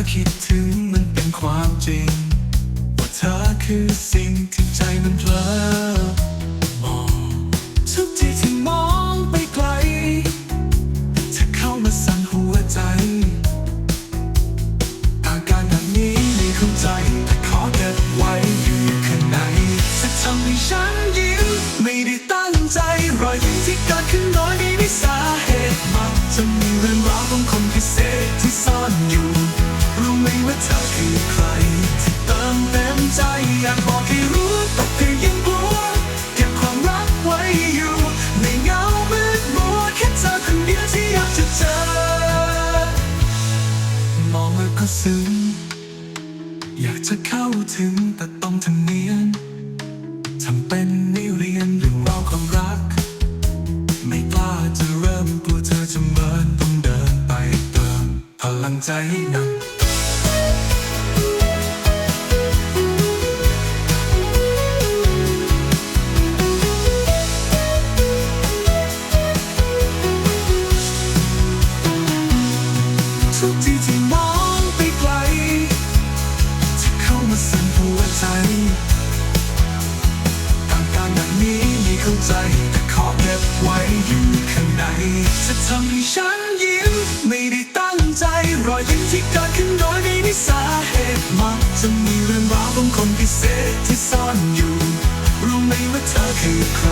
อคิดถึงมันเป็นความจริง ว่าเธอคือสิ่งที่ใจมันเพลอมองทุกทีที่มองไปไกลเธอเข้ามาสั่นหัวใจ อาการแบบนี้ไม่เข้าใจแต่ขอเก็บไว้อยู่ข้างในจะทำให้ฉันยิ้มไม่ได้ตั้งใจรอยยิ้มที่เกิดขึ้นน้อยไม่มีสาเหตุมักจะมี ไหมว่าเธอคือใครที่เติมเต็มใจอยากบอกให้รู้แต่เธอยังกลัวเก็บความรักไว้อยู่ในเงามืดมัวแค่เธอคนเดียวที่อยากจะเจอ มองแล้วก็ซึ้งอยากจะเข้าถึงแต่ต้องทำเนียนทำเป็นนิเรียนเรื่องราวความรัก ไม่กล้าจะเริ่มกลัวเธอจะเมินต้องเดินไปเติมพลังใจให้หนัก ที่ที่มองไปไกลจะเข้ามาสั่นหัวใจทางการแบบนี้ไม่เข้าใจ แต่ขอเก็บไว้อยู่ข้างในจะทำให้ฉันยิ้มไม่ได้ตั้งใจ รอยยิ้มที่เกิดขึ้นโดยไม่มีสาเหตุมักจะมีเรื่องราวของคนพิเศษที่ซ่อนอยู่ รู้ไหมว่าเธอคือใคร